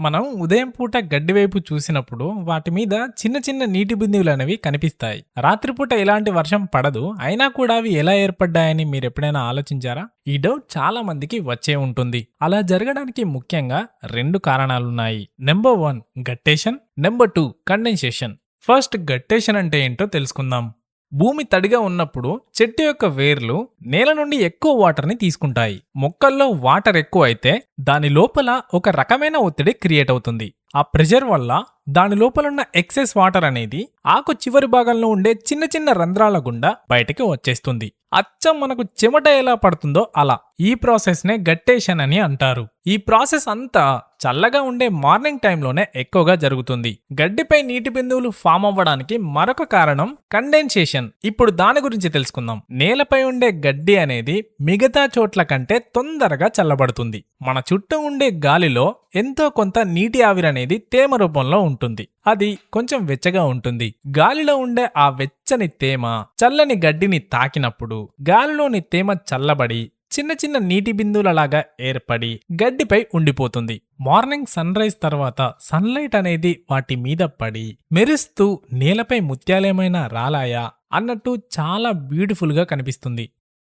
మనం ఉదయం పూట గడ్డి వైపు చూసినప్పుడు వాటి మీద చిన్న చిన్న నీటి బిందువులు అనేవి కనిపిస్తాయి. రాత్రిపూట ఎలాంటి వర్షం పడదు. అయినా కూడా అవి ఎలా ఏర్పడ్డాయని మీరు ఎప్పుడైనా ఆలోచించారా? ఈ డౌట్ చాలా మందికి వచ్చే ఉంటుంది. అలా జరగడానికి ముఖ్యంగా రెండు కారణాలున్నాయి. Number one guttation. Number two condensation. First guttation అంటే ఏంటో తెలుసుకుందాం. భూమి తడిగా ఉన్నప్పుడు చెట్టు యొక్క వేర్లు నేల నుండి ఎక్కువ వాటర్ని తీసుకుంటాయి. మొక్కల్లో వాటర్ ఎక్కువ అయితే దాని లోపల ఒక రకమైన ఒత్తిడి క్రియేట్ అవుతుంది. ఆ ప్రెషర్ వల్ల దాని లోపలున్న ఎక్సెస్ వాటర్ అనేది ఆకు చివరి భాగంలో ఉండే చిన్న చిన్న రంధ్రాల గుండా బయటికి వచ్చేస్తుంది. అచ్చం మనకు చెమట ఎలా పడుతుందో అలా. ఈ ప్రాసెస్ నే గట్టేషన్ అని అంటారు. ఈ ప్రాసెస్ అంతా చల్లగా ఉండే మార్నింగ్ టైంలోనే ఎక్కువగా జరుగుతుంది. గడ్డిపై నీటి బిందువులు ఫామ్ అవ్వడానికి మరొక కారణం కండెన్సేషన్. ఇప్పుడు దాని గురించి తెలుసుకుందాం. నేలపై ఉండే గడ్డి అనేది మిగతా చోట్ల కంటే తొందరగా చల్లబడుతుంది. మన చుట్టూ ఉండే గాలిలో ఎంతో కొంత నీటి ఆవిరి అనేది తేమ రూపంలో ఉంటుంది. ఉంటుంది. అది కొంచెం వెచ్చగా ఉంటుంది. గాలిలో ఉండే ఆ వెచ్చని తేమ చల్లని గడ్డిని తాకినప్పుడు గాలిలోని తేమ చల్లబడి చిన్న చిన్న నీటి బిందువులలాగా ఏర్పడి గడ్డిపై ఉండిపోతుంది. మార్నింగ్ సన్ రైజ్ తర్వాత సన్లైట్ అనేది వాటి మీద పడి మెరుస్తూ నేలపై ముత్యాలేమైనా రాలాయా అన్నట్టు చాలా బ్యూటిఫుల్గా కనిపిస్తుంది.